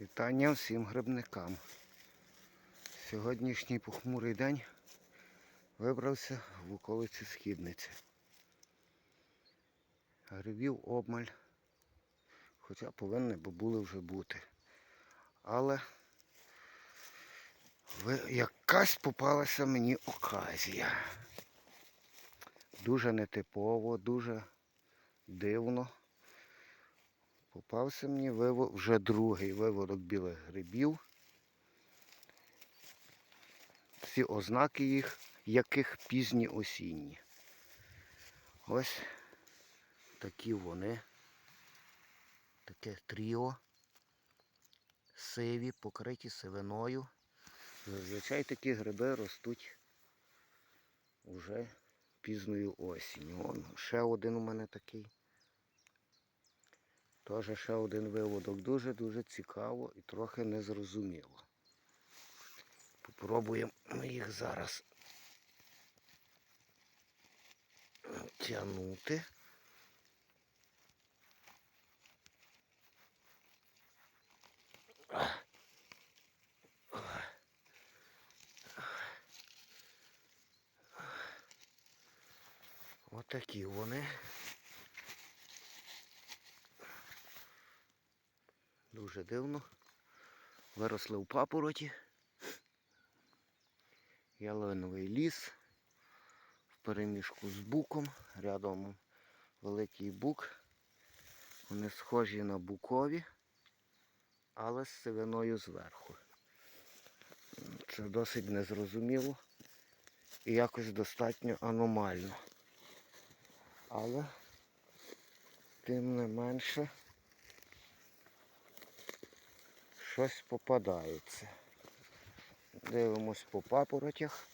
Вітання всім грибникам. Сьогоднішній похмурий день вибрався в околиці Східниці. Грибів обмаль, хоча повинні би були вже бути. Але якась попалася мені оказія. Дуже нетипово, дуже дивно. Попався мені виво- вже другий виводок білих грибів. Всі ознаки їх, яких пізні осінні. Ось такі вони. Таке тріо. Сиві, покриті сивиною. Зазвичай такі гриби ростуть уже пізною осінню. Ще один у мене такий. Теж ще один виводок. Дуже-дуже цікаво і трохи незрозуміло. Попробуємо їх зараз тягнути. Отакі вони. Дуже дивно. Виросли в папороті. Ялиновий ліс. В переміжку з буком. Рядом великий бук. Вони схожі на букові, але з сивиною зверху. Це досить незрозуміло і якось достатньо аномально. Але тим не менше щось попадається. Дивимось по папоротях.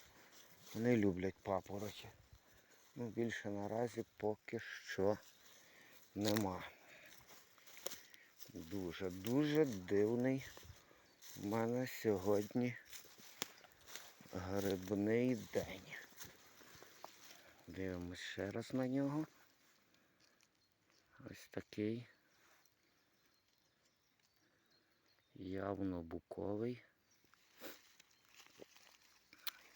Вони люблять папороті. Ну, більше наразі поки що нема. Дуже-дуже дивний у мене сьогодні грибний день. Дивимось ще раз на нього. Ось такий. Явно буковий.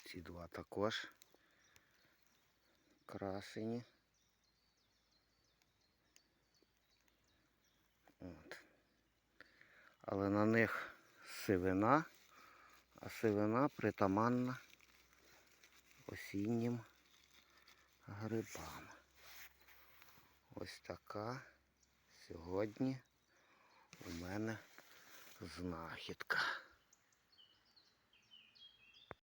Ці два також красені. От. Але на них сивина, а сивина притаманна осіннім грибам. Ось така сьогодні у мене знахідка.